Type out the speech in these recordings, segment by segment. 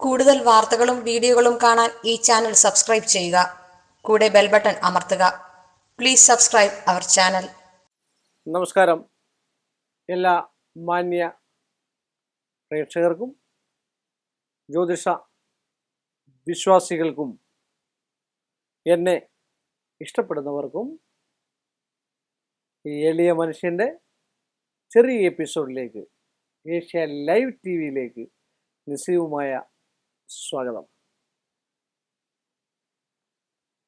കൂടുതൽ വാർത്തകളും വീഡിയോകളും കാണാൻ ഈ ചാനൽ സബ്സ്ക്രൈബ് ചെയ്യുക. കൂടെ ബെൽ ബട്ടൺ അമർത്തുക. Please subscribe our channel. നമസ്കാരം. എല്ലാ മാന്യ പ്രേക്ഷകർക്കും ജ്യോതിഷ വിശ്വാസികൾക്കും എന്നെ ഇഷ്ടപ്പെടുന്നവർക്കും ഈ എളിയ മനുഷ്യന്റെ ചെറിയ എപ്പിസോഡിലേക്ക് ഏഷ്യ ലൈവ് ടി വിയിലേക്ക് നിസ്സീവുമായ സ്വാഗതം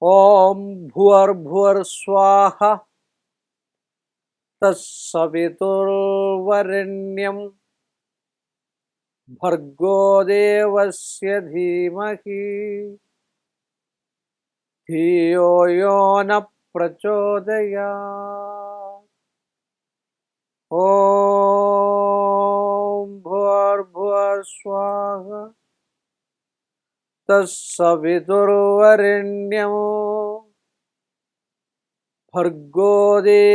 ഓം ഭുവർ ഭുവർ സ്വാഹ തസ്സവിതുർവരണ്യം ഭർഗോ ദേവസ്യ ധീമഹി ധിയോ യോ ന പ്രചോദയാ ഓം ഭർഗോദേവീമഹി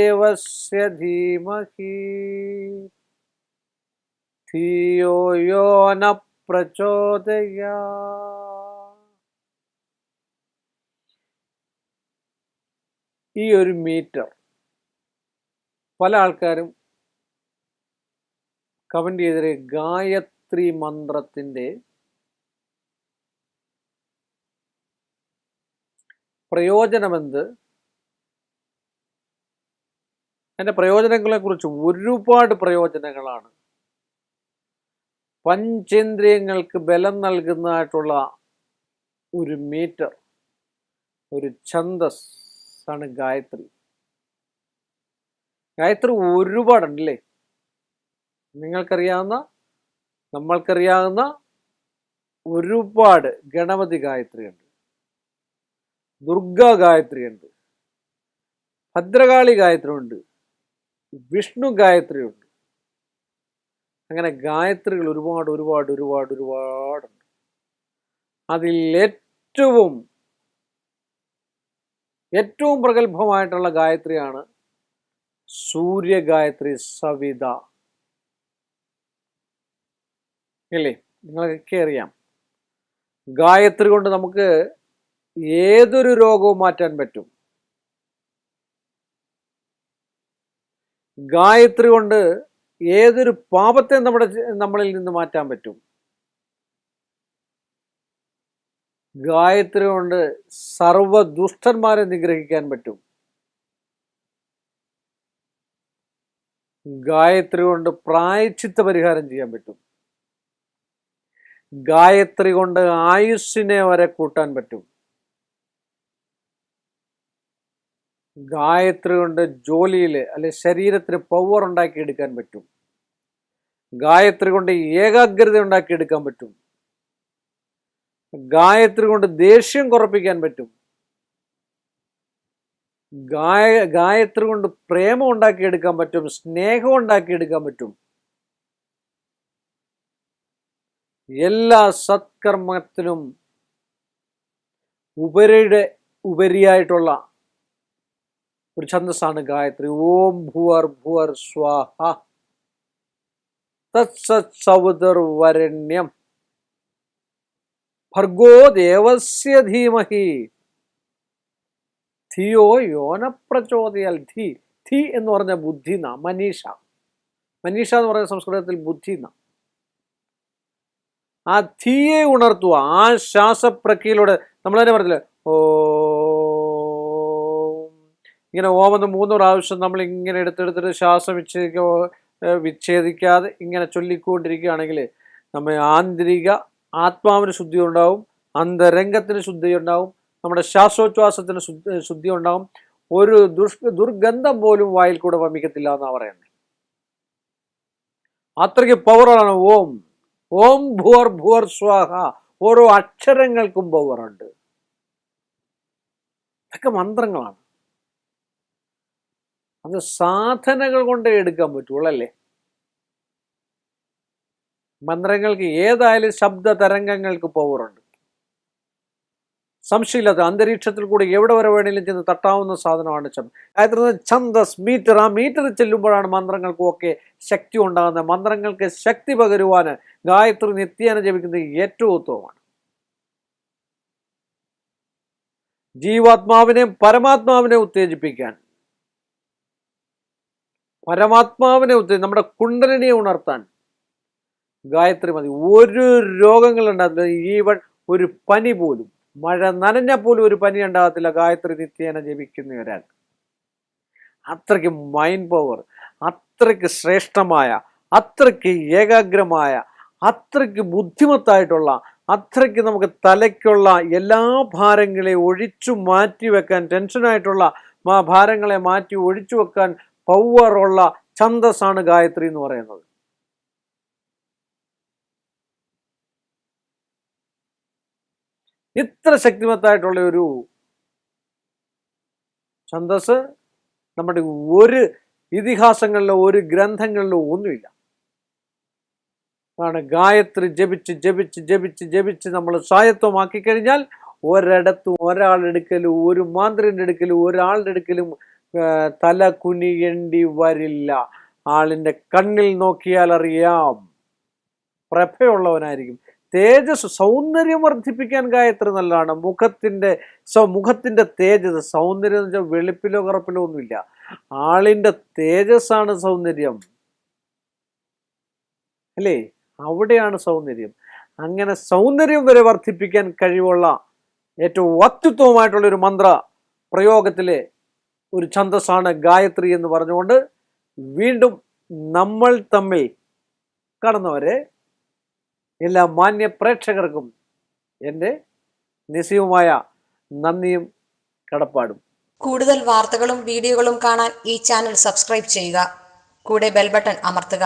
ധിയോ യോ ന പ്രചോദയാ ഈ ഒരു മീറ്റർ പല ആൾക്കാരും കമന്റ് ചെയ്തത് ഗായത്രി മന്ത്രത്തിന്റെ പ്രയോജനമെന്ത്? അതിന്റെ പ്രയോജനങ്ങളെക്കുറിച്ച് ഒരുപാട് പ്രയോജനങ്ങളാണ്. പഞ്ചേന്ദ്രിയങ്ങൾക്ക് ബലം നൽകുന്നതായിട്ടുള്ള ഒരു മീറ്റർ ഒരു ഛന്തസ് ആണ് ഗായത്രി. ഗായത്രി ഒരുപാടുണ്ടല്ലേ? നിങ്ങൾക്കറിയാവുന്ന നമ്മൾക്കറിയാവുന്ന ഒരുപാട് ഗണപതി ഗായത്രി ഉണ്ട് ദുർഗാ ഗായത്രി ഉണ്ട് ഭദ്രകാളി ഗായത്രി ഉണ്ട് വിഷ്ണു ഗായത്രി ഉണ്ട് അങ്ങനെ ഗായത്രികൾ ഒരുപാട് ഒരുപാട് ഒരുപാട് ഒരുപാടുണ്ട്. അതിൽ ഏറ്റവും ഏറ്റവും പ്രഗത്ഭമായിട്ടുള്ള ഗായത്രിയാണ് സൂര്യഗായത്രി സവിത. അല്ലേ നിങ്ങളൊക്കെ അറിയാം ഗായത്രി കൊണ്ട് നമുക്ക് ഏതൊരു രോഗവും മാറ്റാൻ പറ്റും. ഗായത്രി കൊണ്ട് ഏതൊരു പാപത്തെ നമ്മുടെ നമ്മളിൽ നിന്ന് മാറ്റാൻ പറ്റും. ഗായത്രി കൊണ്ട് സർവ ദുഷ്ടന്മാരെ നിഗ്രഹിക്കാൻ പറ്റും. ഗായത്രി കൊണ്ട് പ്രായച്ചിത്ത പരിഹാരം ചെയ്യാൻ പറ്റും. ഗായത്രി കൊണ്ട് ആയുസ്സിനെ വരെ കൂട്ടാൻ പറ്റും. ഗായത്രി കൊണ്ട് ജോലിയിൽ അല്ലെ ശരീരത്തിന് പവർ ഉണ്ടാക്കിയെടുക്കാൻ പറ്റും. ഗായത്രി കൊണ്ട് ഏകാഗ്രത ഉണ്ടാക്കിയെടുക്കാൻ പറ്റും. ഗായത്രി കൊണ്ട് ദേഷ്യം കുറപ്പിക്കാൻ പറ്റും. ഗായ ഗായത്രി കൊണ്ട് പ്രേമം ഉണ്ടാക്കിയെടുക്കാൻ പറ്റും സ്നേഹം ഉണ്ടാക്കിയെടുക്കാൻ പറ്റും. എല്ലാ സത്കർമ്മത്തിനും ഉപരിയുടെ ഉപരിയായിട്ടുള്ള ഒരു ഛന്ദസ്സാണ് ഗായത്രി. ഓം ഭുവർ ഭുവർ സ്വാഹ. തത്സത് സൗദർവരണ്യം ഭർഗോ ദേവസ്യ ധീമഹി. ധിയോ യോന പ്രചോദയൽ. ധി ധി എന്ന് പറഞ്ഞ ബുദ്ധി ന മനീഷ. മനീഷ എന്ന് പറഞ്ഞ സംസ്കൃതത്തിൽ ബുദ്ധി ന. ആ ധീയെ ഉണർത്തുക ആ ശ്വാസപ്രക്രിയയിലൂടെ. നമ്മൾ തന്നെ പറഞ്ഞില്ലേ ഓ ഇങ്ങനെ ഓമെന്ന് മൂന്ന് പ്രാവശ്യം നമ്മൾ ഇങ്ങനെ എടുത്തെടുത്തിട്ട് ശ്വാസം വിച്ഛേദിക്ക വിച്ഛേദിക്കാതെ ഇങ്ങനെ ചൊല്ലിക്കൊണ്ടിരിക്കുകയാണെങ്കിൽ നമ്മൾ ആന്തരിക ആത്മാവിന് ശുദ്ധി ഉണ്ടാവും അന്തരംഗത്തിന് ശുദ്ധി ഉണ്ടാവും നമ്മുടെ ശ്വാസോച്ഛ്വാസത്തിന് ശുദ്ധി ഉണ്ടാവും ഒരു ദുർഗന്ധം പോലും വായിൽ കൂടെ വമിക്കത്തില്ല എന്നാണ് പറയുന്നത്. അത്രയ്ക്ക് പവറാണ് ഓം. ഓം ഭുവർ ഭുവർ സ്വാഹ. ഓരോ അക്ഷരങ്ങൾക്കും പവറുണ്ട് ഇതൊക്കെ മന്ത്രങ്ങളാണ്. അത് സാധനകൾ കൊണ്ടേ എടുക്കാൻ പറ്റുള്ളൂ അല്ലേ മന്ത്രങ്ങൾക്ക് ഏതായാലും ശബ്ദ തരംഗങ്ങൾക്ക് പവറുണ്ട് സംശയമില്ലാത്ത അന്തരീക്ഷത്തിൽ കൂടി എവിടെ വരെ വേണമെങ്കിലും ചെന്ന് തട്ടാവുന്ന സാധനമാണ് ശബ്ദം. അതായത് ഛന്ദസ് മീറ്റർ ആ മീറ്ററിൽ ചെല്ലുമ്പോഴാണ് മന്ത്രങ്ങൾക്കും ഒക്കെ ശക്തി ഉണ്ടാകുന്നത്. മന്ത്രങ്ങൾക്ക് ശക്തി പകരുവാൻ ഗായത്രി നിത്യേന ജപിക്കുന്നത് ഏറ്റവും ഉത്തമമാണ്. ജീവാത്മാവിനെ പരമാത്മാവിനെ ഉത്തേജിപ്പിക്കാൻ പരമാത്മാവിനെ ഉത്തേ നമ്മുടെ കുണ്ടലിനെ ഉണർത്താൻ. ഗായത്രി മതി. ഒരു രോഗങ്ങൾ ഉണ്ടാകത്തില്ല. ഈവൻ ഒരു പനി പോലും. മഴ നനഞ്ഞ പോലും ഒരു പനി ഉണ്ടാകത്തില്ല. ഗായത്രി നിത്യേന ജപിക്കുന്ന ഒരാൾ. അത്രയ്ക്ക് മൈൻഡ് പവർ അത്രയ്ക്ക് ശ്രേഷ്ഠമായ അത്രയ്ക്ക് ഏകാഗ്രമായ അത്രയ്ക്ക് ബുദ്ധിമത്തായിട്ടുള്ള അത്രയ്ക്ക് നമുക്ക് തലയ്ക്കുള്ള എല്ലാ ഭാരങ്ങളെയും ഒഴിച്ചു മാറ്റി വെക്കാൻ ടെൻഷനായിട്ടുള്ള ഭാരങ്ങളെ മാറ്റി ഒഴിച്ചു വെക്കാൻ പവറുള്ള ഛന്തസ്സാണ് ഗായത്രി എന്ന് പറയുന്നത്. ഇത്ര ശക്തിമത്തായിട്ടുള്ള ഒരു ഛന്തസ് നമ്മുടെ ഒരു ഇതിഹാസങ്ങളിലോ ഒരു ഗ്രന്ഥങ്ങളിലോ ഒന്നുമില്ല. അതാണ് ഗായത്രി ജപിച്ച് ജപിച്ച് ജപിച്ച് ജപിച്ച് നമ്മൾ സ്വായത്വമാക്കി കഴിഞ്ഞാൽ ഒരിടത്തും ഒരാളെടുക്കലും ഒരു മാന്ത്രിന്റെ എടുക്കലും ഒരാളുടെ എടുക്കലും തല കുനിയേണ്ടി വരില്ല. ആളിന്റെ കണ്ണിൽ നോക്കിയാൽ അറിയാം. പ്രഭയുള്ളവനായിരിക്കും. തേജസ് സൗന്ദര്യം വർദ്ധിപ്പിക്കാൻ ഗായത്രി നല്ലതാണ്. മുഖത്തിന്റെ മുഖത്തിന്റെ തേജസ് സൗന്ദര്യം എന്ന് വെച്ചാൽ വെളുപ്പിലോ കറുപ്പിലോ ഒന്നുമില്ല. ആളിന്റെ തേജസ്സാണ് സൗന്ദര്യം. അല്ലേ? അവിടെയാണ് സൗന്ദര്യം. അങ്ങനെ സൗന്ദര്യം വരെ വർദ്ധിപ്പിക്കാൻ കഴിവുള്ള ഏറ്റവും അത്യുത്തമമായിട്ടുള്ള ഒരു മന്ത്ര പ്രയോഗത്തിലെ ഒരു ഛന്തസ്സാണ് ഗായത്രി എന്ന് പറഞ്ഞുകൊണ്ട് വീണ്ടും നമ്മൾ തമ്മിൽ കടന്നവരെ എല്ലാ മാന്യ പ്രേക്ഷകർക്കും എന്റെ നിസ്സയവുമായ നന്ദിയും കടപ്പാടും. കൂടുതൽ വാർത്തകളും വീഡിയോകളും കാണാൻ ഈ ചാനൽ സബ്സ്ക്രൈബ് ചെയ്യുക. കൂടെ ബെൽബട്ടൺ അമർത്തുക.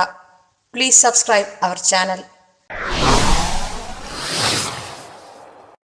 Please subscribe our channel